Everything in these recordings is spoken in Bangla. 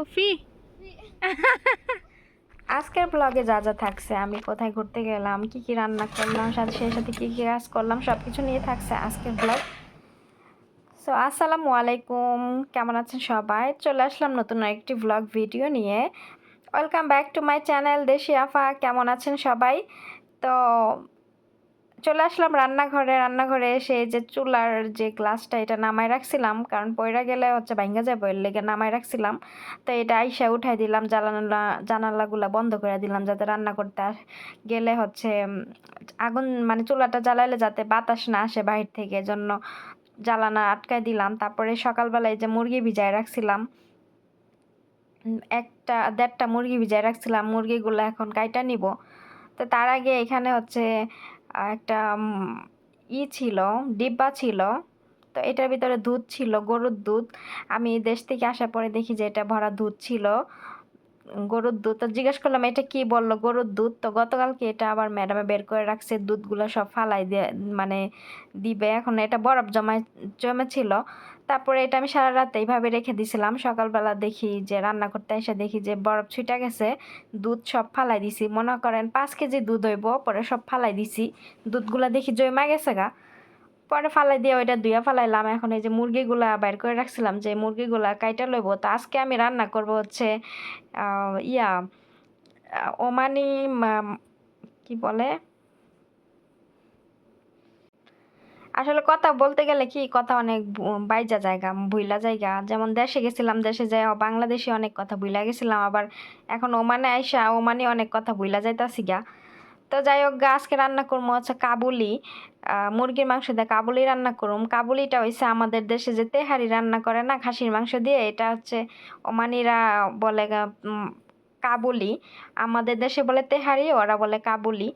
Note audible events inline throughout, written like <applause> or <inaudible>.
কফি? <laughs> আজকের ব্লগে যা যা থাকছে, আমি কোথায় ঘুরতে গেলাম, কি কি রান্না করলাম, সাথে সেই সাথে কি কি কাজ করলাম সব কিছু নিয়ে থাকছে আজকের ব্লগ সো আসসালামু আলাইকুম, কেমন আছেন সবাই? চলে আসলাম নতুন একটি ব্লগ ভিডিও নিয়ে। Welcome back to my channel Deshi Afa, কেমন আছেন সবাই? তো চলে আসলাম রান্নাঘরে। রান্নাঘরে এসে যে চুলার যে গ্লাসটা, এটা নামায় রাখছিলাম। কারণ পয়রা গেলে হচ্ছে ভাঙ্গা যাবে এর লেগে নামায় রাখছিলাম। তো এটা আইসা উঠাই দিলাম, জানালা, জানালাগুলো বন্ধ করে দিলাম যাতে রান্না করতে গেলে হচ্ছে আগুন মানে চুলাটা জ্বালাইলে যাতে বাতাস না আসে বাহির থেকে, এজন্য জ্বালানা আটকায় দিলাম। তারপরে সকালবেলায় যে মুরগি ভিজায় রাখছিলাম। একটা, দেড়টা মুরগি ভিজায় রাখছিলাম। মুরগিগুলো এখন কাইটা নিব। তো তার আগে এখানে হচ্ছে একটা ই ছিল, ডিব্বা ছিল। তো এটার ভিতরে দুধ ছিল, গরুর দুধ। আমি দেশ থেকে আসার পরে দেখি যে এটা ভরা দুধ ছিল। গরুর দুধ, তো জিজ্ঞেস করলাম, এটা কি বলল গরুর দুধ? তো গতকালকে এটা আবার ম্যাডামে বের করে রাখছে, দুধগুলো সব ফালাই দিয়ে মানে দিবে। এখন এটা বরফ জমায়, জমেছিল। তারপরে এটা আমি সারা রাত এইভাবে রেখে দিছিলাম। সকালবেলা দেখি যে, রান্না করতে এসে দেখি যে, বরফ ছুটে গেছে, দুধ সব ফালাই দিছি। মনে করেন পাঁচ কেজি দুধ হইব, পরে সব ফালাই দিছি। দুধগুলা দেখি জমা গেছে গা। পরে ফালাই দিয়ে ওইটা ধুয়া ফালাইলাম। এখন এই যে মুরগিগুলা বাইর করে রাখছিলাম যে, মুরগিগুলা কাইটা লইব। তো আজকে আমি রান্না করব হচ্ছে ইয়া ওমানি কি বলে? আসলে কথা বলতে গেলে কি, কথা অনেক বাইজা জায়গা, ভুইলা জায়গা। যেমন দেশে গেছিলাম, দেশে যাই বাংলাদেশে অনেক কথা ভুইলা গেছিলাম, আবার এখন ওমানে আইসা ওমানে অনেক কথা ভুইলা যাইতাছি গা। তো যাই হোক আজকে রান্না করব হচ্ছে কাবুলি। মুরগির মাংস দিয়ে কাবুলি রান্না করুম। কাবুলিটা হইছে আমাদের দেশে যে তেহারি রান্না করে না, খাসির মাংস দিয়ে, এটা হচ্ছে ওমানিরা বলে কাবুলি। আমাদের দেশে বলে তেহারি, ওরা বলে কাবুলি।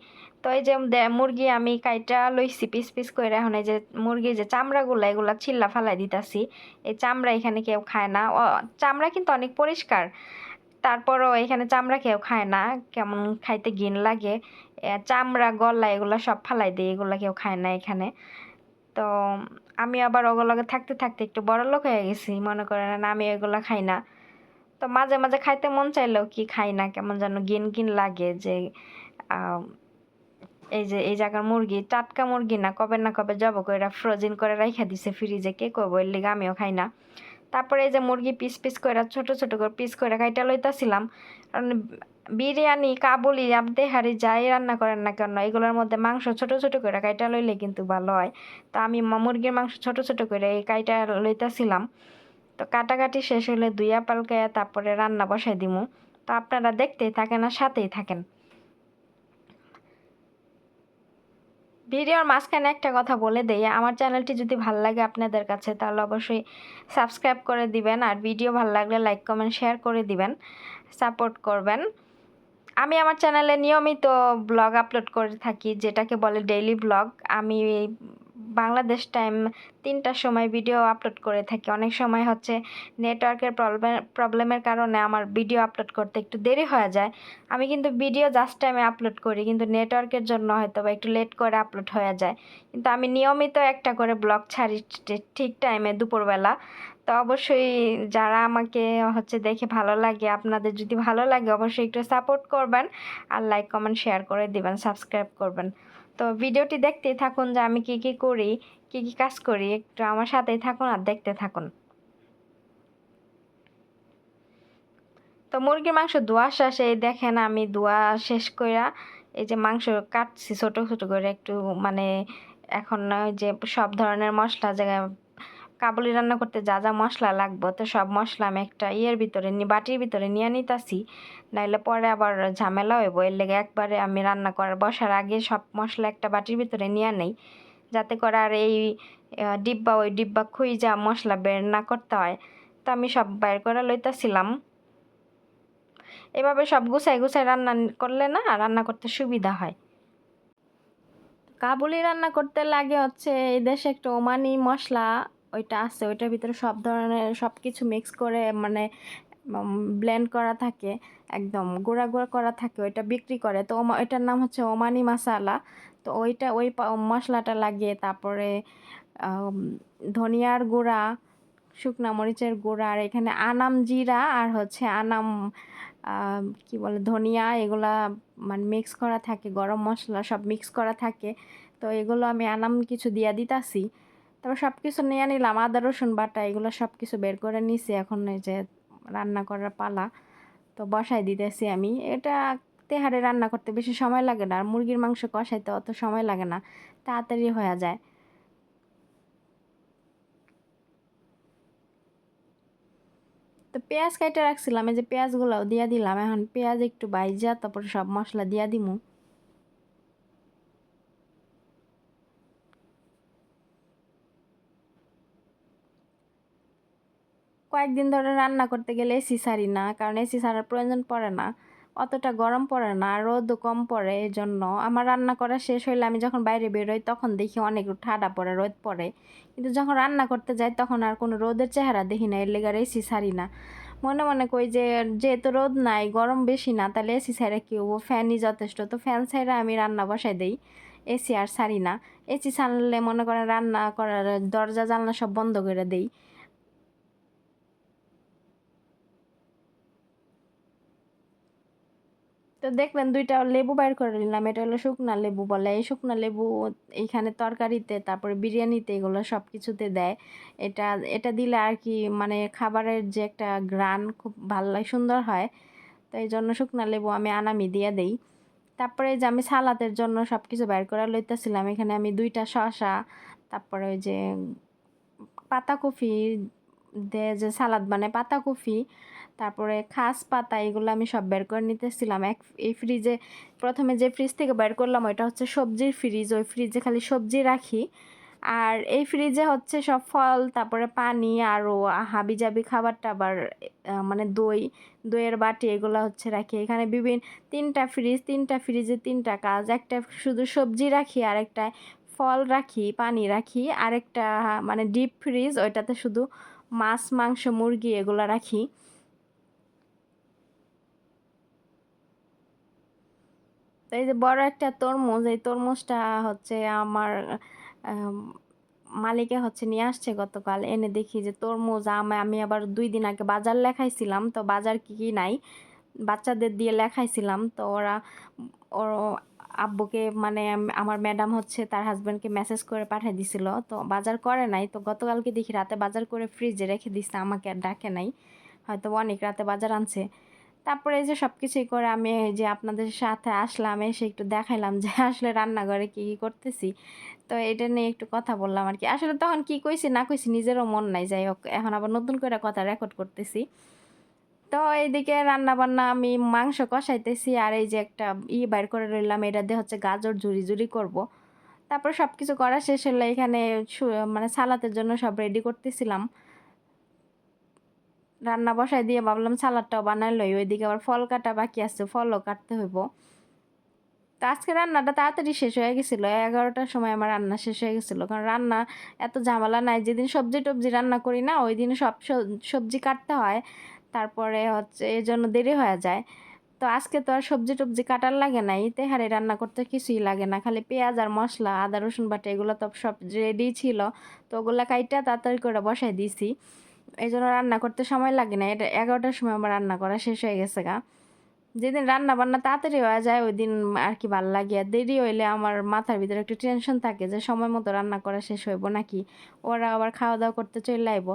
তো এই যে মুরগি আমি কাইটা লইছি পিস পিস করে এখন এই যে মুরগির যে চামড়াগুলো, এগুলা ছিল্লা ফালাই দিতাছি। এই চামড়া এখানে কেউ খায় না। চামড়া কিন্তু অনেক পরিষ্কার। তারপরও এখানে চামড়া কেউ খায় না। কেমন খাইতে ঘিন লাগে। চামড়া, গলা এগুলো সব ফালাই দিই, এগুলো কেউ খায় না এখানে। তো আমি আবার ওগুলোকে থাকতে থাকতে একটু বড় লোক হয়ে গেছি। মনে করেন আমি এগুলো খাই না। তো মাঝে মাঝে খাইতে মন চাইলেও কি খাই না, কেমন যেন গিন গিন লাগে যে এই যে, এই জায়গার মুরগি, টাটকা মুরগি না, কবে না কবে জব করে ফ্রোজেন করে রাইখা দিছে ফ্রিজে, কে করব এর লিগে আমিও খাই না। তারপরে এই যে মুরগি পিস পিস করে ছোট ছোট করে পিস করে খাইটা লইতাছিলাম। কারণ বিরিয়ানি, কাবুলি হারি যাই রান্না করেন না কেন, এগুলোর মধ্যে মাংস ছোট ছোট করে কাইটা লইলে কিন্তু ভালো হয়। তো আমি মুরগির মাংস ছোট ছোট করে এই কাইটা লইতাছিলাম। তো কাটাকাটি শেষ হলে দুইয়া পালকায়া তারপরে রান্না বসাই দিমু। তো আপনারা দেখতেই থাকেন আর সাথেই থাকেন। ভিডিওর মাঝখানে একটা কথা বলে দেই, আমার চ্যানেলটি যদি ভালো লাগে আপনাদের কাছে, তাহলে অবশ্যই সাবস্ক্রাইব করে দিবেন আর ভিডিও ভালো লাগলে লাইক, কমেন্ট, শেয়ার করে দিবেন, সাপোর্ট করবেন। আমি আমার চ্যানেলে নিয়মিত ব্লগ আপলোড করে থাকি, যেটাকে বলে ডেইলি ব্লগ। আমি বাংলাদেশ টাইম তিনটার সময় ভিডিও আপলোড করে থাকি। অনেক সময় হচ্ছে নেটওয়ার্কের প্রবলেম প্রবলেমের কারণে আমার ভিডিও আপলোড করতে একটু দেরি হয়ে যায়। আমি কিন্তু ভিডিও জাস্ট টাইমে আপলোড করি, কিন্তু নেটওয়ার্কের জন্য হয়তো বা একটু লেট করে আপলোড হয়ে যায়। কিন্তু আমি নিয়মিত একটা করে ব্লগ ছাড়ি ঠিক টাইমে দুপুরবেলা। তো অবশ্যই যারা আমাকে হচ্ছে দেখে ভালো লাগে, আপনাদের যদি ভালো লাগে অবশ্যই একটু সাপোর্ট করবেন। আর লাইক কমেন্ট শেয়ার করে দিবেন সাবস্ক্রাইব করবেন। তো ভিডিওটি দেখতেই থাকুন যে আমি কি কি করি, কি কি কাজ করি, একটু আমার সাথেই থাকুন আর দেখতে থাকুন। তো মুরগির মাংস ধোয়া শেষে দেখেন আমি ধোয়া শেষ কইরা এই যে মাংস কাটছি ছোটো ছোটো করে একটু মানে এখন যে সব ধরনের মশলা জায়গায় কাবুলি রান্না করতে যা যা মশলা লাগবে, তো সব মশলা আমি একটা ইয়ের ভিতরে বাটির ভিতরে নিয়ে নিতাছি। নাইলে পরে আবার ঝামেলা হইব, এর লেগে একবারে আমি রান্না করার বসার আগে সব মশলা একটা বাটির ভিতরে নিয়ে নেই। যাতে করে আর এই ডিব্বা, ওই ডিব্বা খুঁজা মশলা বের না করতে হয়, তো আমি সব বাইর করে লইতাছিলাম। এভাবে সব গুছাই গুছাই রান্না করলে না, রান্না করতে সুবিধা হয়। কাবুলি রান্না করতে লাগে হচ্ছে এই দেশে একটু ওমানি মশলা ওইটা আছে, ওইটার ভিতরে সব ধরনের সব কিছু মিক্স করে মানে ব্লেন্ড করা থাকে, একদম গুঁড়া গুঁড়া করা থাকে, ওইটা বিক্রি করে। তো ওইটার নাম হচ্ছে ওমানি মশালা তো ওইটা, ওই মশলাটা লাগিয়ে তারপরে ধনিয়ার গুঁড়া, শুকনা মরিচের গুঁড়া, আর এখানে আনাম জিরা আর হচ্ছে আনাম কি বলে, ধনিয়া, এগুলা মানে মিক্স করা থাকে, গরম মশলা সব মিক্স করা থাকে। তো এগুলো আমি আনাম কিছু দিয়া দিতাছি। তারপর সব কিছু নিয়ে নিলাম, আদা, রসুন বাটা, এগুলো সব কিছু বের করে নিছি এখন এই যে রান্না করার পালা। তো বসাই দিতেছি আমি। এটা তেহারে রান্না করতে বেশি সময় লাগে না, আর মুরগির মাংস কষাইতে অত সময় লাগে না, তাড়াতাড়ি হয়ে যায়। তো পেঁয়াজ কাইটা রাখছিলাম, এই যে পেঁয়াজগুলোও দিয়া দিলাম, এখন পেঁয়াজ একটু বাইজা তারপর সব মশলা দিয়া দিমু। কয়েকদিন ধরে রান্না করতে গেলে এসি সারি না, কারণ এসি সারার প্রয়োজন পড়ে না। অতটা গরম পড়ে না রোদও কম পড়ে এই জন্য আমার রান্না করা শেষ হইলে আমি যখন বাইরে বেরোই তখন দেখি অনেক ঠাডা পড়ে, রোদ পড়ে। কিন্তু যখন রান্না করতে যাই তখন আর কোনো রোদের চেহারা দেখি না, এর লেগে আর এসি সারি না। মনে মনে কই যে, যেহেতু রোদ নাই, গরম বেশি না, তাহলে এসি ছাড়া কি হব? ফ্যানই যথেষ্ট। তো ফ্যান ছাড়া আমি রান্না বসাই দিই, এসি আর সারি না। এসি ছাড়লে মনে করেন রান্না করার দরজা জানলা সব বন্ধ করে দেই। তো দেখলেন দুইটা লেবু বাইর করে নিলাম। এটা হলো শুকনা লেবু বলে। এই শুকনা লেবু এইখানে তরকারিতে, তারপরে বিরিয়ানিতে এগুলো সব কিছুতে দেয়। এটা এটা দিলে আর কি মানে খাবারের যে একটা গ্রান খুব ভালো সুন্দর হয়। তো এই জন্য শুকনা লেবু আমি আনামি দিয়ে দেই। তারপরে যে আমি সালাদের জন্য সব কিছু বের করে লইতেছিলাম। এখানে আমি দুইটা শসা, তারপরে ওই যে পাতাকপি দিয়ে যে সালাদ মানে পাতাকপি তারপরে খাস পাতা, এগুলো আমি সব বের করে নিতেছিলাম। এক, এই ফ্রিজে প্রথমে যে ফ্রিজ থেকে বের করলাম, ওইটা হচ্ছে সবজির ফ্রিজ ওই ফ্রিজে খালি সবজি রাখি। আর এই ফ্রিজে হচ্ছে সব ফল, তারপরে পানি আরও হাবি জাবি খাবার টাবার মানে দই, দইয়ের বাটি, এগুলো হচ্ছে রাখি। এখানে বিভিন্ন তিনটা ফ্রিজ তিনটা ফ্রিজে তিনটা কাজ। একটা শুধু সবজি রাখি আর একটা ফল রাখি, পানি রাখি, আরেকটা মানে ডিপ ফ্রিজ ওইটাতে শুধু মাছ, মাংস, মুরগি, এগুলো রাখি। এই যে বড় একটা তরমুজ এই তরমুজটা হচ্ছে আমার আম, মালিকে হচ্ছে নিয়ে আসছে গতকাল। এনে দেখি যে তরমুজ আম আমি আবার দুই দিন আগে বাজার লেখাইছিলাম তো বাজার কি কি নাই বাচ্চাদের দিয়ে লেখাইছিলাম। তো ওরা ওর আব্বুকে মানে আমার ম্যাডাম হচ্ছে তার হাজব্যান্ডকে মেসেজ করে পাঠিয়ে দিছিল। তো বাজার করে নাই তো গতকালকে দেখি রাতে বাজার করে ফ্রিজে রেখে দিছে আমাকে আর ডাকে নাই। হয়তো অনেক রাতে বাজার আনছে। তারপরে এই যে সব কিছুই করে আমি যে আপনাদের সাথে আসলাম, এসে একটু দেখাইলাম যে <laughs> আসলে রান্নাঘরে কী কী করতেছি। তো এটা নিয়ে একটু কথা বললাম আর কি আসলে তখন কি কইছি না কইছি নিজেরও মন নাই, যাই হোক, এখন আবার নতুন করে কথা রেকর্ড করতেছি। তো এইদিকে রান্না বান্না আমি মাংস কষাইতেছি আর এই যে একটা ই বাইর করে রইলাম এটা দিয়ে হচ্ছে গাজর ঝুরি ঝুরি করব। তারপর সব কিছু করা শেষ হলে এখানে মানে সালাতের জন্য সব রেডি করতেছিলাম। রান্না বসাই দিয়ে ভাবলাম সালাদটাও বানাই লই, ওইদিকে আবার ফল কাটা বাকি আছে, ফলও কাটতে হইব। তো আজকে রান্নাটা তাড়াতাড়ি শেষ হয়ে গেছিল, এগারোটার সময় আমার রান্না শেষ হয়ে গেছিল, কারণ রান্না এত ঝামেলা নাই, যেদিন সবজি টবজি রান্না করি না, ওই দিন সব সবজি কাটতে হয়, তারপরে হচ্ছে এর জন্য দেরি হয়ে যায়। তো আজকে তো আর সবজি টবজি কাটার লাগে না এই তেহারে রান্না করতে কিছুই লাগে না, খালি পেঁয়াজ আর মশলা, আদা, রসুন বাটা, এগুলো তো সব রেডি ছিল, তো ওগুলো কাইটা তাড়াতাড়ি করে বসাই দিয়েছি এই জন্য রান্না করতে সময় লাগে না। এটা এগারোটার সময় আমার রান্না করা শেষ হয়ে গেছে গা। যেদিন রান্না বান্না তাড়াতাড়ি হয়ে যায়, ওই দিন আর কি ভালো লাগে। আর দেরি হইলে আমার মাথার ভিতরে একটু টেনশন থাকে যে সময় মতো রান্না করা শেষ হইব নাকি? ওরা আবার খাওয়া দাওয়া করতে চলে আইব।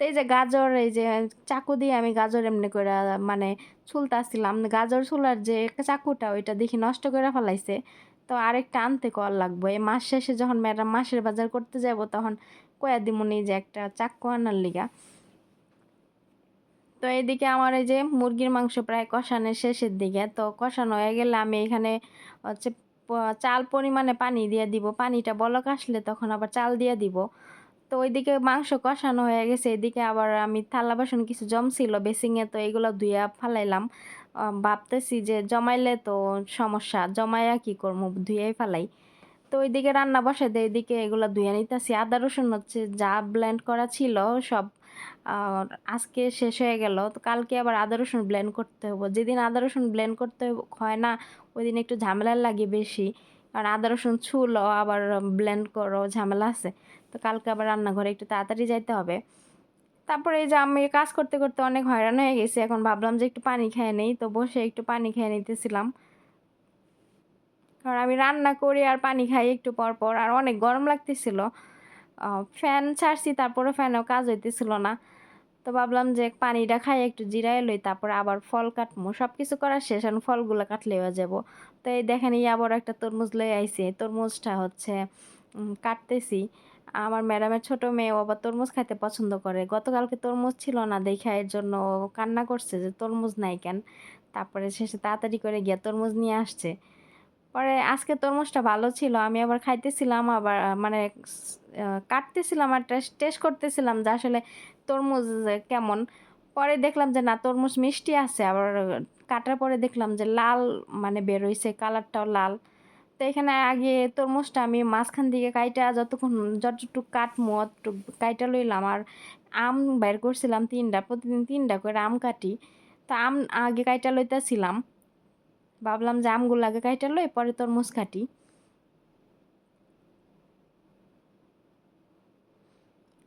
তো এই যে গাজর, এই যে চাকু দিয়ে আমি গাজর এমনি করে মানে ছুলতাছিলাম। গাজর ছুলার যে চাকুটা, ওইটা দেখি নষ্ট করে ফেলাইছে। তো আরেকটা আনতে কল লাগবে। এই মাস শেষে যখন ম্যাডাম মাসের বাজার করতে যাব, তখন কয়া দিমুনি যে একটা চাকু আনার লিগা। তো এইদিকে আমার এই যে মুরগির মাংস প্রায় কষানোর শেষের দিকে। তো কষানো হয়ে গেলে আমি এখানে হচ্ছে চাল পরিমাণে পানি দিয়ে দিব। পানিটা বলক আসলে তখন আবার চাল দিয়ে দিব। তো ওইদিকে মাংস কষানো হয়ে গেছে। এদিকে আবার আমি থালা বাসন কিছু জমছিল বেসিংয়ে, তো এগুলো ধুইয়া ফালাইলাম। ভাবতেছি যে জমাইলে তো সমস্যা, জমাইয়া কি করব ধুইয়াই ফালাই। তো ওইদিকে রান্না বসে দিয়ে, এদিকে এগুলো ধুয়ে নিতেছি। আদা, রসুন হচ্ছে যা ব্লেন্ড করা ছিল সব আজকে শেষ হয়ে গেল। তো কালকে আবার আদা, রসুন ব্লেন্ড করতে হবে। যেদিন আদা, রসুন ব্লেন্ড করতে হয় না ওই দিন একটু ঝামেলার লাগে বেশি। কারণ আদা, রসুন ছুলো, আবার ব্লেন্ড করো, ঝামেলা আছে। তো কালকে আবার রান্নাঘরে একটু তাড়াতাড়ি যাইতে হবে। তারপরে এই যে আমি কাজ করতে করতে অনেক হয়রান হয়ে গেছি। এখন ভাবলাম যে একটু পানি খেয়ে নেই, তো বসে একটু পানি খেয়ে নিতেছিলাম। কারণ আমি রান্না করি আর পানি খাই একটু পর পর, আর অনেক গরম লাগতেছিল। ফ্যান ছাড়ছি তারপরে ফ্যানেও কাজ হইতেছিল না। তো ভাবলাম যে পানিটা খাই, একটু জিরাই লই, তারপরে আবার ফল কাটবো সব কিছু করার শেষ, এখন ফলগুলো কাটলে হয়ে যাব। তো এই দেখেন, এই আবার একটা তরমুজ লই আইছি। তরমুজটা হচ্ছে কাটতেছি। আমার ম্যাডামের ছোট মেয়ে আবার তরমুজ খাইতে পছন্দ করে। গতকালকে তরমুজ ছিল না, দেখা এর জন্য কান্না করছে যে তরমুজ নাই কেন? তারপরে শেষে তাড়াতাড়ি করে গিয়ে তরমুজ নিয়ে আসছে। পরে আজকে তরমুজটা ভালো ছিল, আমি আবার খাইতেছিলাম, আবার মানে কাটতেছিলাম আর টেস্ট করতেছিলাম যে আসলে তরমুজ কেমন। পরে দেখলাম যে না, তরমুজ মিষ্টি আছে, আবার কাটার পরে দেখলাম যে লাল মানে বেরোইছে কালারটাও লাল। তো এখানে আগে তরমুজটা আমি মাঝখান দিকে কাইটা যতক্ষণ, যতটুকু কাটমো, অতটুকু কাইটা লইলাম আর আম বের করছিলাম তিনটা প্রতিদিন তিনটা করে আম কাটি। তা আম আগে কাইটা লইতেছিলাম। ভাবলাম যে আমগুলো আগে কাইটা লই, পরে তরমুজ কাটি।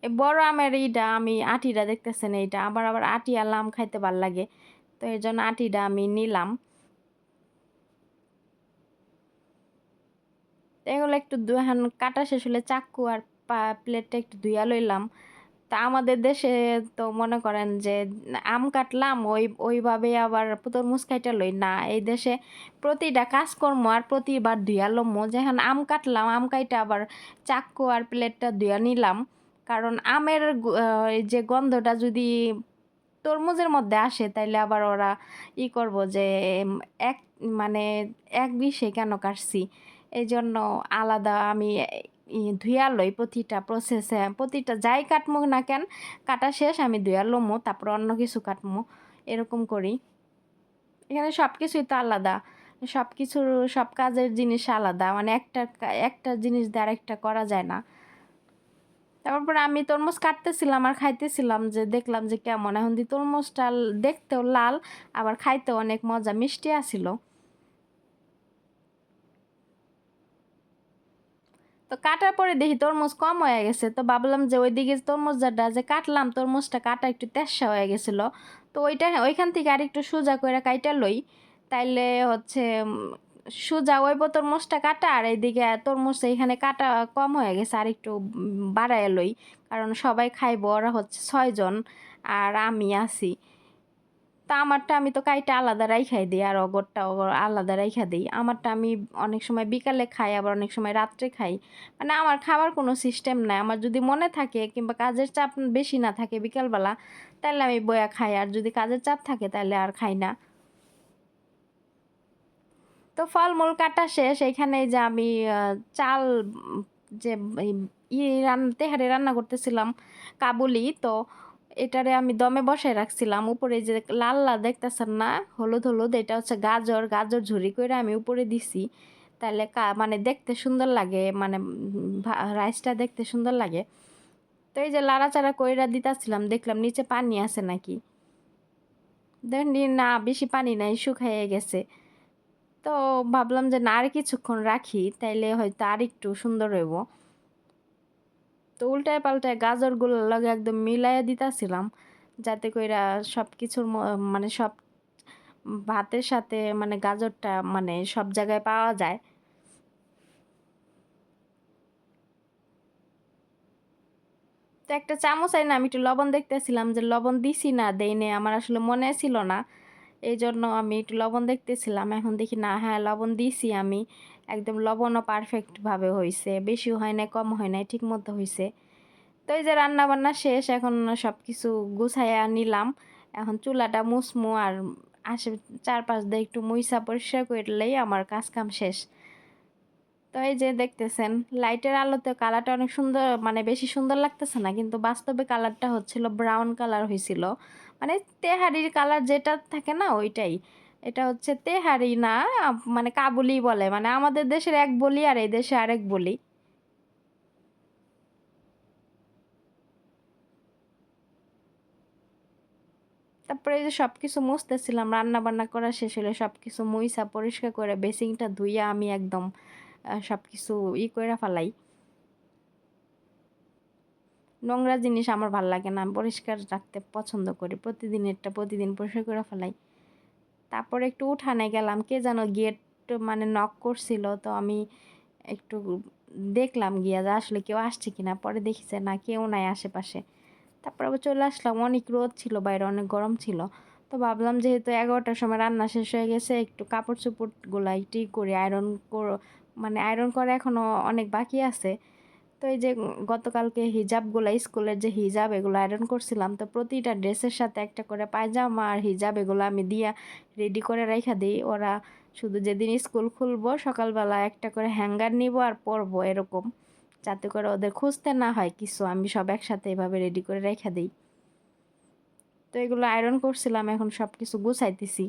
বড় আমের এইটা আমি আটিটা দেখতেছেন এইটা, আবার আবার আটি আর আম খাইতে ভালো লাগে। তো এই জন্য আটিটা আমি নিলাম। এগুলো একটু দুহান কাটা শেষ হলে চাক্কু আর প্লেটটা একটু ধুইয়া লইলাম। তা আমাদের দেশে তো মনে করেন যে, আম কাটলাম, ওই, ওইভাবে আবার তরমুজ কাইটা লই না। এই দেশে প্রতিটা কাজকর্ম আর প্রতিবার ধুয়া লমো যেখানে আম কাটলাম, আম কাইটা আবার চাক্কু আর প্লেটটা ধুয়া নিলাম। কারণ আমের যে গন্ধটা যদি তরমুজের মধ্যে আসে, তাইলে আবার ওরা ই করব যে এক মানে এক বিষে কেন কাটছি? এই জন্য আলাদা আমি ধুয়া লই প্রতিটা প্রসেসে প্রতিটা যাই কাটমো না কেন, কাটা শেষ, আমি ধুয়া লমো, তারপর অন্য কিছু কাটমো, এরকম করি। এখানে সব কিছুই তো আলাদা সব কিছুর সব কাজের জিনিস আলাদা মানে একটা একটা জিনিস দিয়ে আরেকটা করা যায় না। তারপর আমি তরমুজ কাটতেছিলাম আর খাইতেছিলাম যে দেখলাম যে কেমন, এখন দি তরমুজটা দেখতেও লাল, আবার খাইতেও অনেক মজা, মিষ্টি আসিল। তো কাটার পরে দেখি তরমুজ কম হয়ে গেছে। তো ভাবলাম যে ওইদিকে তরমুজটা যে কাটলাম, তরমুজটা কাটা একটু তেসা হয়ে গেছিল। তো ওইটা ওইখান থেকে আর একটু সোজা করে কাইটা লই, তাইলে হচ্ছে সোজা ওই তরমুজটা কাটা আর এইদিকে তরমুজ এইখানে কাটা কম হয়ে গেছে আর একটু বাড়ায় লই। কারণ সবাই খাইব, ওরা হচ্ছে ছয়জন আর আমি আছি। তা আমারটা আমি তো কাইটা আলাদা রাইখাই দিই আর অগরটা অগর আলাদা রাইখা দিই। আমারটা আমি অনেক সময় বিকালে খাই, আবার অনেক সময় রাত্রে খাই। মানে আমার খাবার কোনো সিস্টেম নাই। আমার যদি মনে থাকে কিংবা কাজের চাপ বেশি না থাকে বিকালবেলা তাহলে আমি বয়া খাই। আর যদি কাজের চাপ থাকে তাহলে আর খাই না। তো ফলমূল কাটা শেষ। এখানে যে আমি চাল যে ই রান্না তেহারে রান্না করতেছিলাম, কাবুলি। তো এটারে আমি দমে বসায় রাখছিলাম। উপরে যে লাল লাল দেখতেছেন না? হলুদ হলুদ, এটা হচ্ছে গাজর। গাজর ঝুরি করে আমি উপরে দিছি। তাহলে মানে দেখতে সুন্দর লাগে মানে রাইসটা দেখতে সুন্দর লাগে। তো এই যে লাড়াচাড়া কইরা দিতেছিলাম, দেখলাম নিচে পানি আছে নাকি। না বেশি পানি নাই, শুকাইয়ে গেছে। তো ভাবলাম যে না আর কিছুক্ষণ রাখি, তাইলে হয়তো আর একটু সুন্দর হইব। তো উল্টায় পাল্টায় গাজরগুলো লগে একদম মিলাইয়া দিতেছিলাম। যাতে কইরা সব কিছুর মানে সব ভাতের সাথে মানে গাজরটা মানে সব জায়গায় পাওয়া যায়। তো একটা চামচ আই না আমি একটু লবণ দেখতেছিলাম যে লবণ দিছি না, দেইনে, আমার আসলে মনে ছিল না। এই জন্য আমি একটু লবণ দেখতেছিলাম, এখন দেখি না হ্যাঁ লবণ দিছি আমি। একদম লবণও পারফেক্টভাবে হয়েছে বেশি হয় না কম হয় না ঠিক মতো হয়েছে তো এই যে রান্না বান্না শেষ, এখন সব কিছু গুছাইয়া নিলাম। এখন চুলাটা মুসমু আর আসে চারপাশ দিয়ে একটু মুইসা পরিষ্কার করলেই আমার কাজ কাম শেষ। তো এই যে দেখতেছেন, লাইটের আলোতে কালারটা অনেক সুন্দর মানে বেশি সুন্দর লাগতেছে না, কিন্তু বাস্তবে কালারটা হচ্ছিল ব্রাউন কালার হয়েছিল মানে তেহারির কালার যেটা থাকে না, ওইটাই। এটা হচ্ছে তেহারি না মানে কাবুলি বলে। মানে আমাদের দেশের এক বলি আর এই দেশে আরেক বলি। তারপরে এই যে সব কিছু মুছতেছিলাম রান্না বান্না করা শেষ হলে সব কিছু মুইসা পরিষ্কার করে বেসিংটা ধুইয়া আমি একদম সব কিছু ই করে ফেলাই। নোংরা জিনিস আমার ভালো লাগে না, আমি পরিষ্কার রাখতে পছন্দ করি। প্রতিদিনেরটা প্রতিদিন পরিষ্কার করে ফেলাই। তারপরে একটু উঠানে গেলাম। কে যেন গেট মানে নক করছিল, তো আমি একটু দেখলাম গিয়া যে আসলে কেউ আসছে কিনা। পরে দেখিছে না, কেউ নাই আশেপাশে। তারপর আবার চলে আসলাম। অনেক রোদ ছিল, বাইরে অনেক গরম ছিল। তো ভাবলাম যেহেতু এগারোটার সময় রান্না শেষ হয়ে গেছে, একটু কাপড় চোপড়গুলো একটু করে। আয়রন করো মানে আয়রন করা এখনও অনেক বাকি আছে। তো এই যে গতকালকে হিজাবগুলো, স্কুলের যে হিজাব, এগুলো আয়রন করছিলাম, তো প্রতিটা ড্রেসের সাথে একটা করে পায়জামা আর হিজাব এগুলো আমি দিয়া রেডি করে রেখা দিই। ওরা শুধু যেদিন স্কুল খুলবো, সকালবেলা একটা করে হ্যাঙ্গার নিব আর পরবো এরকম, যাতে করে ওদের খুঁজতে না হয় কিছু। আমি সব একসাথে এভাবে রেডি করে রেখে দিই। তো এগুলো আয়রন করছিলাম, এখন সব কিছু গুছাইতেছি।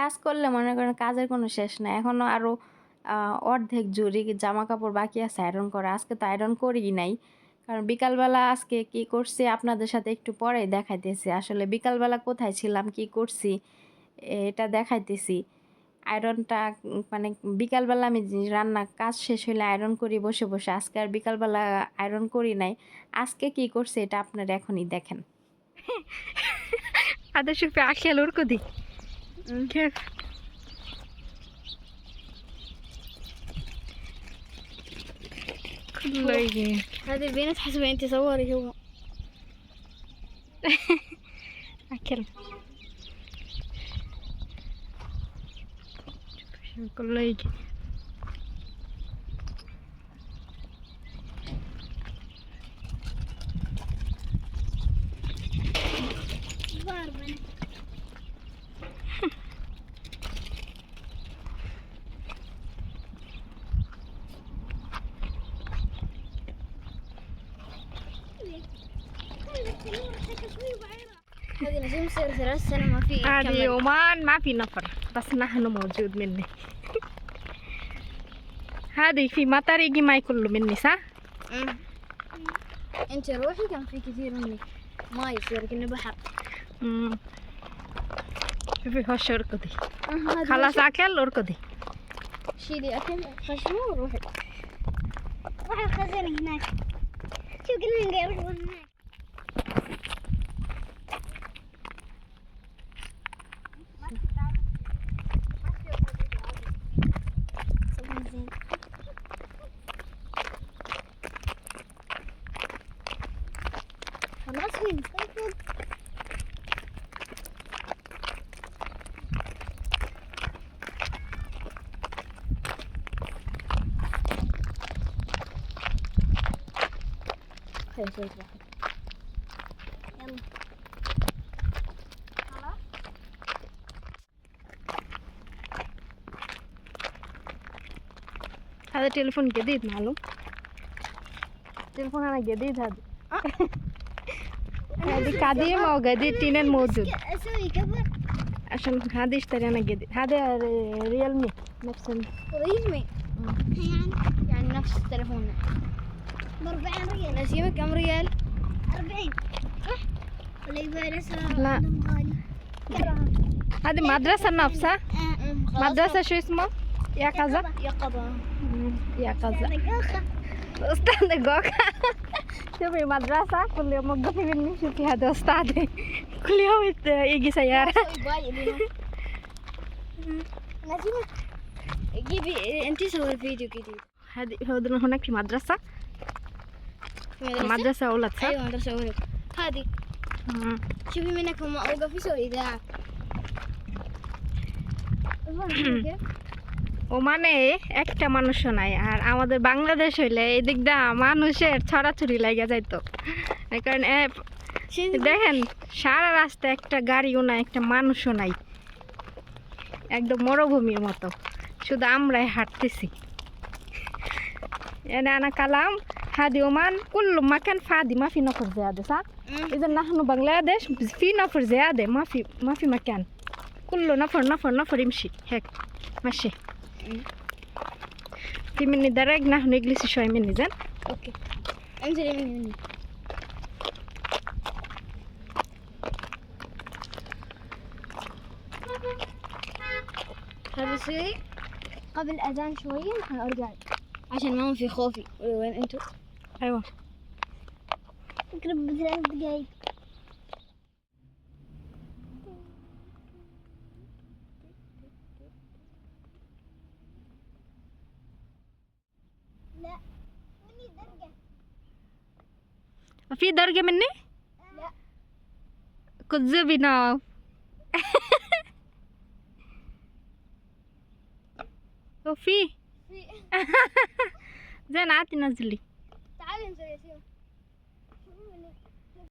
কাজ করলে মনে করেন কাজের কোনো শেষ নাই। এখনও আরও অর্ধেক জুড়ি জামা কাপড় বাকি আছে আয়রন করা। আজকে তো আয়রন করি নাই। কারণ বিকালবেলা আজকে কি করছি আপনাদের সাথে একটু পরে দেখাইতেছি। আসলে বিকালবেলা কোথায় ছিলাম, কি করছি, এটা দেখাইতেছি। আয়রনটা মানে বিকালবেলা আমি রান্না কাজ শেষ হলে আয়রন করি বসে বসে। আজকে আর বিকালবেলা আয়রন করি নাই। আজকে কি করছে এটা আপনারা এখনই দেখেন। আদর্শ আখিয়াল ওর কদি كيف؟ كله يجي هذه البنت حسب انت صوري هو. شوف كله يجي هذه كمل. يومان ما في نفر بس نحن موجود مني. <laughs> هذه في مطر يجي ما كله مني صح؟ أنت روحي كان في كثير مني. ما يصير كنا بحر. شوفي هوش أركضي. هذا خلاص أكل أركضي. شيلي أكل. خشمه وروحي روحي الخزانة هناك. شوف قلنا نروح هناك خلاص وين طيب خلاص خلاص يلا هذا تليفون جديد معلوم تليفون أنا جديد هذا هذه قديمة وجديد تنين موجود عشان هذا اشتري أنا جديد هذا ريالمي نفس يعني يعني نفس التليفون ب 40 ريال نسيمك كم ريال؟ 40 صح؟ ولا نفسها لا. غالي. هذه مدرسة نفسها مدرسة شو اسمه؟ يا كذا يقظة يا كذا يقظة أستاذ جوكا شوفي مدرسة كل يوم موقفين مني. شوفي هذا أستاذي. كل يوم يجي سيارة. جيبي انت سوي الفيديو جديد هذه هناك في مدرسة. في مدرسة؟ مدرسة أولاد صح؟ ايوه مدرسة أولى هذه مم. شوفي منك هم اوقف يسوي اذاعة ওমানে একটা মানুষও নাই আর আমাদের বাংলাদেশ হইলে এদিক দা মানুষের ছড়াছড়ি লেগে যাইতো এই কারণ এ- দেখেন সারা রাস্তা একটা গাড়িও নাই একটা মানুষও নাই একদম মরুভূমির মতো শুধু আমরাই হাঁটতেছি এনে আনা কালাম هذه عمان كل مكان فاضي ما في نفر زيادة صح؟ إذا نحن بنغلاديش في نفر زيادة ما في ما في مكان. كله نفر نفر نفر يمشي هيك ماشي في مني درج نحن نجلس شوي مني زين؟ أوكي. انزلي مني مني. يصير قبل الأذان شوية أرجع. عشان ما في خوفي. وين أنتوا؟ أيوه. قرب بثلاث دقايق. لا. مني درجة. في درجة مني؟ لا. كذبي ناو <laughs> وفي जा ना आती नजली